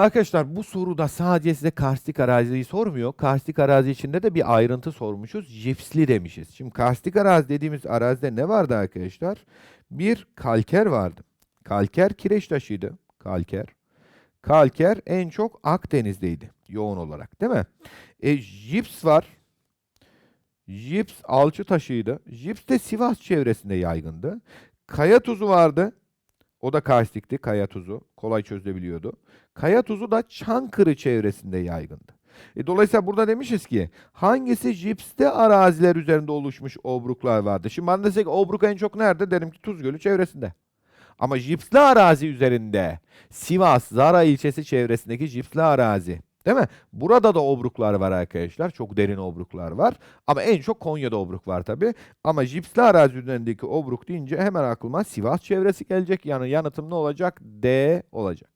Arkadaşlar bu soruda sadece size karstik araziyi sormuyor. Karstik arazi içinde de bir ayrıntı sormuşuz. Jipsli demişiz. Şimdi karstik arazi dediğimiz arazide ne vardı arkadaşlar? Bir kalker vardı. Kalker kireç taşıydı. Kalker. Kalker en çok Akdeniz'deydi yoğun olarak değil mi? E, jips var. Jips alçı taşıydı. Jips de Sivas çevresinde yaygındı. Kaya tuzu vardı. O da karstikti kaya tuzu. Kolay çözülebiliyordu. Kaya tuzu da Çankırı çevresinde yaygındı. E, dolayısıyla burada demişiz ki hangisi jipste araziler üzerinde oluşmuş obruklar vardı? Şimdi bana desek obruk en çok nerede? Derim ki Tuz Gölü çevresinde. Ama jipsli arazi üzerinde Sivas, Zara ilçesi çevresindeki jipsli arazi. Değil mi? Burada da obruklar var arkadaşlar. Çok derin obruklar var. Ama en çok Konya'da obruk var tabii. Ama jipsli arazi üzerindeki obruk deyince hemen aklıma Sivas çevresi gelecek. Yani yanıtım ne olacak? D olacak.